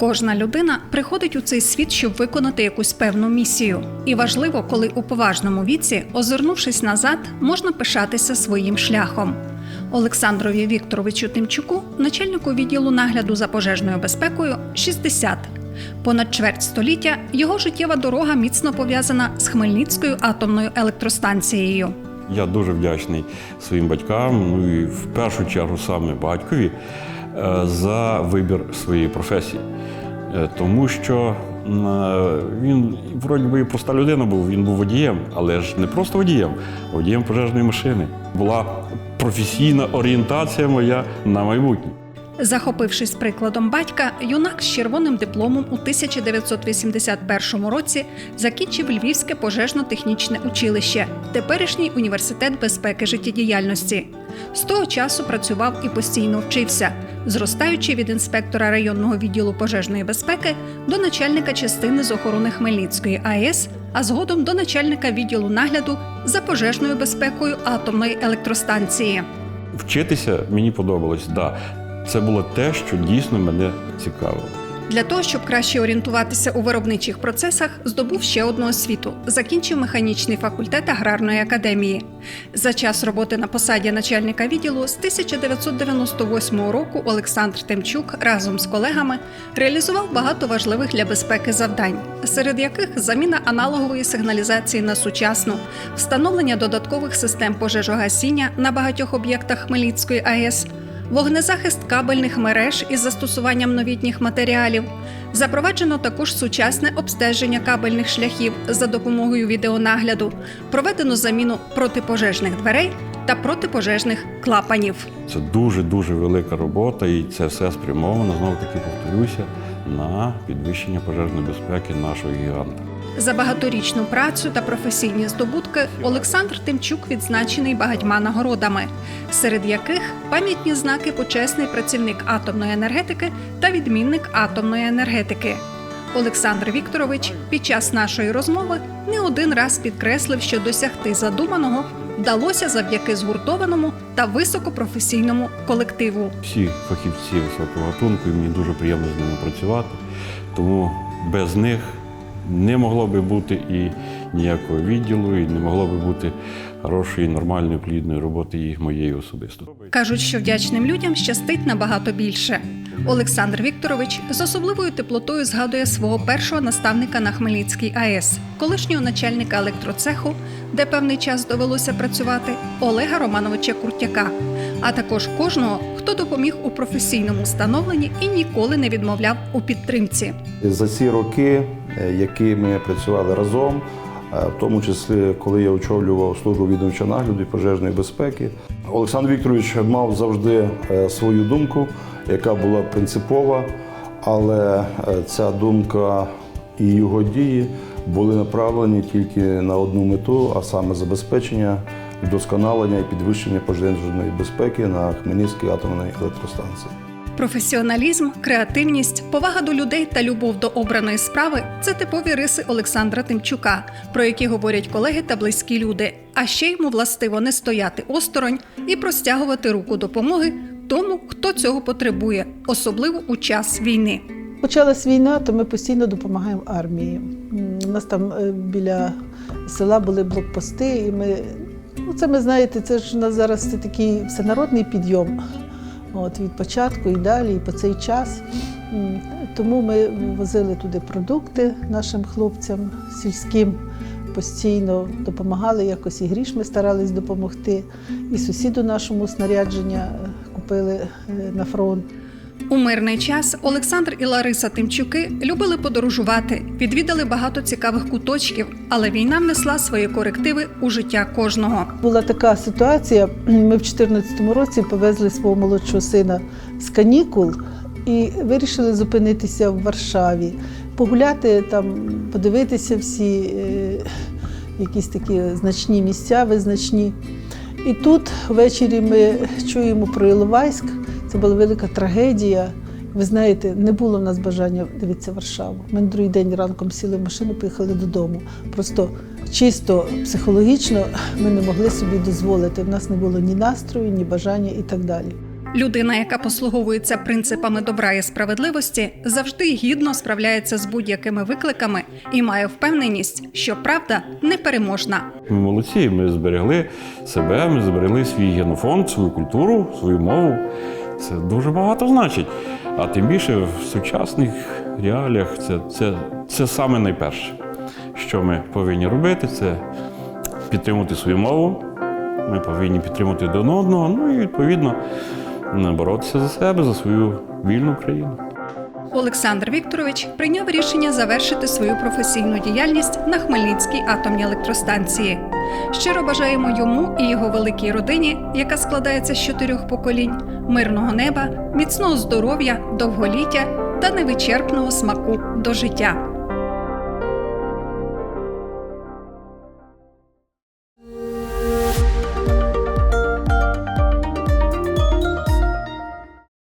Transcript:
Кожна людина приходить у цей світ, щоб виконати якусь певну місію. І важливо, коли у поважному віці, озирнувшись назад, можна пишатися своїм шляхом. Олександрові Вікторовичу Тимчуку, начальнику відділу нагляду за пожежною безпекою, 60. Понад чверть століття його життєва дорога міцно пов'язана з Хмельницькою атомною електростанцією. Я дуже вдячний своїм батькам, ну і в першу чергу саме батькові за вибір своєї професії. Е, Тому що е, він вроді би проста людина був, він був водієм, але ж не просто водієм, а водієм пожежної машини. Була професійна орієнтація моя на майбутнє. Захопившись прикладом батька, юнак з червоним дипломом у 1981 році закінчив Львівське пожежно-технічне училище, теперішній університет безпеки життєдіяльності. З того часу працював і постійно вчився, зростаючи від інспектора районного відділу пожежної безпеки до начальника частини з охорони Хмельницької АЕС, а згодом до начальника відділу нагляду за пожежною безпекою атомної електростанції. Вчитися мені подобалось, да. Це було те, що дійсно мене цікавило. Для того, щоб краще орієнтуватися у виробничих процесах, здобув ще одну освіту. Закінчив механічний факультет аграрної академії. За час роботи на посаді начальника відділу з 1998 року Олександр Тимчук разом з колегами реалізував багато важливих для безпеки завдань, серед яких заміна аналогової сигналізації на сучасну, встановлення додаткових систем пожежогасіння на багатьох об'єктах Хмельницької АЕС. Вогнезахист кабельних мереж із застосуванням новітніх матеріалів. Запроваджено також сучасне обстеження кабельних шляхів за допомогою відеонагляду. Проведено заміну протипожежних дверей та протипожежних клапанів. Це дуже-дуже велика робота, і це все спрямовано, знову таки повторюся, на підвищення пожежної безпеки нашого гіганта. За багаторічну працю та професійні здобутки Олександр Тимчук відзначений багатьма нагородами, серед яких пам'ятні знаки почесний працівник атомної енергетики та відмінник атомної енергетики. Олександр Вікторович під час нашої розмови не один раз підкреслив, що досягти задуманого вдалося завдяки згуртованому та високопрофесійному колективу. Всі фахівці високого гатунку, і мені дуже приємно з ними працювати. Тому без них не могло би бути і ніякого відділу, і не могло би бути хорошої, нормальної, плідної роботи і моєї особисто. Кажуть, що вдячним людям щастить набагато більше. Олександр Вікторович з особливою теплотою згадує свого першого наставника на Хмельницькій АЕС, колишнього начальника електроцеху, де певний час довелося працювати, Олега Романовича Куртяка, а також кожного, хто допоміг у професійному становленні і ніколи не відмовляв у підтримці. За ці роки, е, які ми працювали разом, е, в тому числі коли я очолював службу відомчого нагляду і пожежної безпеки, Олександр Вікторович мав завжди е, свою думку, яка була принципова, але ця думка і його дії були направлені тільки на одну мету, а саме забезпечення, вдосконалення і підвищення пожежної безпеки на Хмельницькій атомній електростанції. Професіоналізм, креативність, повага до людей та любов до обраної справи це типові риси Олександра Тимчука, про які говорять колеги та близькі люди. А ще йому властиво не стояти осторонь і простягувати руку допомоги тому, хто цього потребує, особливо у час війни. Почалась війна, то ми постійно допомагаємо армії. У нас там е, біля села були блокпости, і ми, ну це ми знаєте, це ж у нас зараз такий всенародний підйом. От від початку і далі, і по цей час. Тому ми возили туди продукти нашим хлопцям сільським. Постійно допомагали якось і гріш ми старались допомогти. І сусіду нашому снарядження е, купили е, на фронт. У мирний час Олександр і Лариса Тимчуки любили подорожувати, відвідали багато цікавих куточків, але війна внесла свої корективи у життя кожного. Була така ситуація. Ми в 2014 році повезли свого молодшого сина з канікул і вирішили зупинитися в Варшаві, погуляти там, подивитися всі е, якісь такі значні місця, визначні. І тут ввечері ми чуємо про Іловайськ. Це була велика трагедія. Ви знаєте, не було в нас бажання дивитися Варшаву. Ми на другий день ранком сіли в машину, поїхали додому. Просто чисто психологічно ми не могли собі дозволити. В нас не було ні настрою, ні бажання і так далі. Людина, яка послуговується принципами добра і справедливості, завжди гідно справляється з будь-якими викликами і має впевненість, що правда непереможна. Ми молодці, ми зберегли себе, ми зберегли свій генофонд, свою культуру, свою мову. Це дуже багато значить. А тим більше в сучасних реаліях це, це, це саме найперше, що ми повинні робити, це підтримувати свою мову. Ми повинні підтримувати один одного, ну і відповідно боротися за себе, за свою вільну країну. Олександр Вікторович прийняв рішення завершити свою професійну діяльність на Хмельницькій атомній електростанції. Щиро бажаємо йому і його великій родині, яка складається з чотирьох поколінь, мирного неба, міцного здоров'я, довголіття та невичерпного смаку до життя.